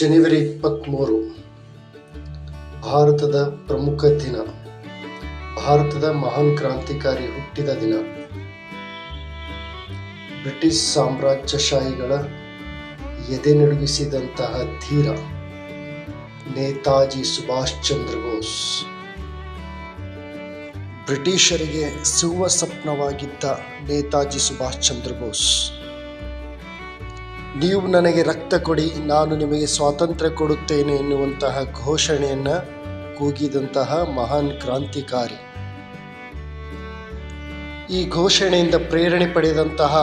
ಜನವರಿ ಇಪ್ಪತ್ತ್ಮೂರು ಭಾರತದ ಪ್ರಮುಖ ದಿನ, ಭಾರತದ ಮಹಾನ್ ಕ್ರಾಂತಿಕಾರಿ ಹುಟ್ಟಿದ ದಿನ. ಬ್ರಿಟಿಷ್ ಸಾಮ್ರಾಜ್ಯಶಾಹಿಗಳ ಎದೆ ನಡುಗಿಸಿದಂತಹ ಧೀರ ನೇತಾಜಿ ಸುಭಾಷ್ ಚಂದ್ರ ಬೋಸ್. ಬ್ರಿಟಿಷರಿಗೆ ಸುವ ಸ್ವಪ್ನವಾಗಿದ್ದ ನೇತಾಜಿ ಸುಭಾಷ್ ಚಂದ್ರ ಬೋಸ್. ನೀವು ನನಗೆ ರಕ್ತ ಕೊಡಿ, ನಾನು ನಿಮಗೆ ಸ್ವಾತಂತ್ರ್ಯ ಕೊಡುತ್ತೇನೆ ಎನ್ನುವಂತಹ ಘೋಷಣೆಯನ್ನು ಕೂಗಿದಂತಹ ಮಹಾನ್ ಕ್ರಾಂತಿಕಾರಿ. ಈ ಘೋಷಣೆಯಿಂದ ಪ್ರೇರಣೆ ಪಡೆದಂತಹ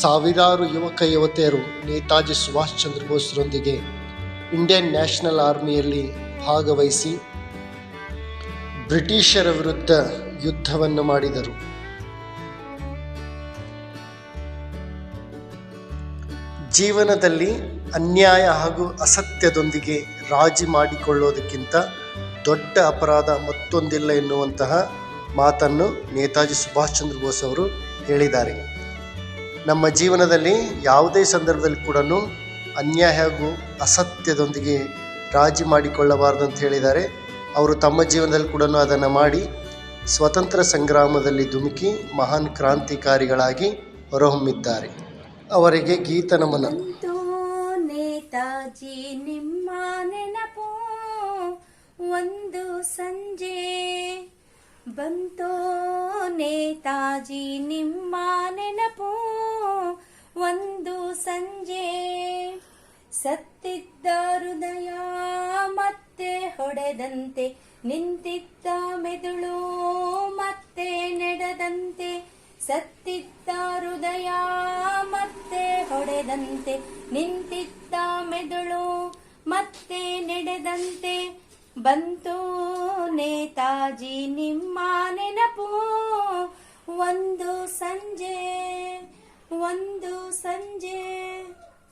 ಸಾವಿರಾರು ಯುವಕ ಯುವತಿಯರು ನೇತಾಜಿ ಸುಭಾಷ್ ಚಂದ್ರ ಬೋಸ್ರೊಂದಿಗೆ ಇಂಡಿಯನ್ ನ್ಯಾಷನಲ್ ಆರ್ಮಿಯಲ್ಲಿ ಭಾಗವಹಿಸಿ ಬ್ರಿಟಿಷರ ವಿರುದ್ಧ ಯುದ್ಧವನ್ನು ಮಾಡಿದರು. ಜೀವನದಲ್ಲಿ ಅನ್ಯಾಯ ಹಾಗೂ ಅಸತ್ಯದೊಂದಿಗೆ ರಾಜಿ ಮಾಡಿಕೊಳ್ಳೋದಕ್ಕಿಂತ ದೊಡ್ಡ ಅಪರಾಧ ಮತ್ತೊಂದಿಲ್ಲ ಎನ್ನುವಂತಹ ಮಾತನ್ನು ನೇತಾಜಿ ಸುಭಾಷ್ ಚಂದ್ರ ಬೋಸ್ ಅವರು ಹೇಳಿದ್ದಾರೆ. ನಮ್ಮ ಜೀವನದಲ್ಲಿ ಯಾವುದೇ ಸಂದರ್ಭದಲ್ಲಿ ಕೂಡ ಅನ್ಯಾಯ ಹಾಗೂ ಅಸತ್ಯದೊಂದಿಗೆ ರಾಜಿ ಮಾಡಿಕೊಳ್ಳಬಾರದು ಅಂತ ಹೇಳಿದ್ದಾರೆ. ಅವರು ತಮ್ಮ ಜೀವನದಲ್ಲಿ ಕೂಡ ಅದನ್ನು ಮಾಡಿ ಸ್ವತಂತ್ರ ಸಂಗ್ರಾಮದಲ್ಲಿ ಧುಮುಕಿ ಮಹಾನ್ ಕ್ರಾಂತಿಕಾರಿಗಳಾಗಿ ಹೊರಹೊಮ್ಮಿದ್ದಾರೆ. ಅವರಿಗೆ ಗೀತ ನಮನ. ನೇತಾಜಿ ನಿಮ್ಮ ನೆನಪು, ಒಂದು ಸಂಜೆ ಬಂತೋ ನೇತಾಜಿ ನಿಮ್ಮ ನೆನಪು, ಒಂದು ಸಂಜೆ ಸತ್ತಿದ್ದ ಹೃದಯ ಮತ್ತೆ ಹೊಡೆದಂತೆ, ನಿಂತಿದ್ದ ಮೆದುಳು ಮತ್ತೆ ನೆಡದಂತೆ, ಸತ್ತಿದ್ದ ಹೃದಯ ಹೊಡೆದಂತೆ ನಿಂತಿದ್ದ ಮೆದುಳು ಮತ್ತೆ ನಡೆದಂತೆ ಬಂತು ನೇತಾಜಿ ನಿಮ್ಮ ನೆನಪು. ಒಂದು ಸಂಜೆ ಒಂದು ಸಂಜೆ.